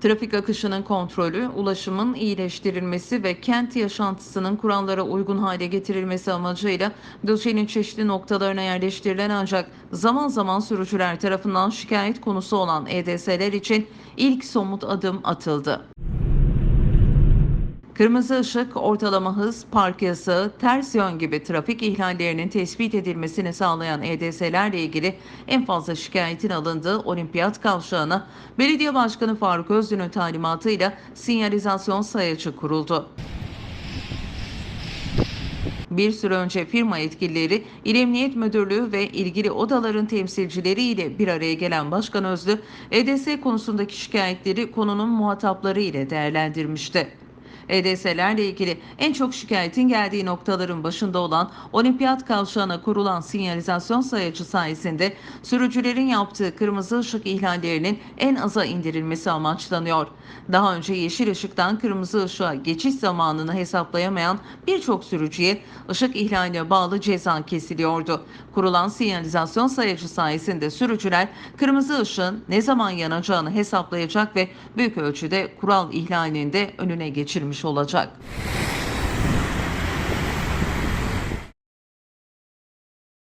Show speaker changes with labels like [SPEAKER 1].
[SPEAKER 1] Trafik akışının kontrolü, ulaşımın iyileştirilmesi ve kent yaşantısının kurallara uygun hale getirilmesi amacıyla Düzce'nin çeşitli noktalarına yerleştirilen ancak zaman zaman sürücüler tarafından şikayet konusu olan EDS'ler için ilk somut adım atıldı. Kırmızı ışık, ortalama hız, park yasağı, ters yön gibi trafik ihlallerinin tespit edilmesini sağlayan EDS'lerle ilgili en fazla şikayetin alındığı olimpiyat kavşağına Belediye Başkanı Faruk Özdün'ün talimatıyla sinyalizasyon sayacı kuruldu. Bir süre önce firma yetkilileri, İl Emniyet Müdürlüğü ve ilgili odaların temsilcileri ile bir araya gelen Başkan Özlü, EDS konusundaki şikayetleri konunun muhatapları ile değerlendirmişti. EDS'lerle ilgili en çok şikayetin geldiği noktaların başında olan olimpiyat kavşağına kurulan sinyalizasyon sayacı sayesinde sürücülerin yaptığı kırmızı ışık ihlallerinin en aza indirilmesi amaçlanıyor. Daha önce yeşil ışıktan kırmızı ışığa geçiş zamanını hesaplayamayan birçok sürücüye ışık ihlaline bağlı ceza kesiliyordu. Kurulan sinyalizasyon sayacı sayesinde sürücüler kırmızı ışığın ne zaman yanacağını hesaplayacak ve büyük ölçüde kural ihlalinin de önüne geçirmiş olacak.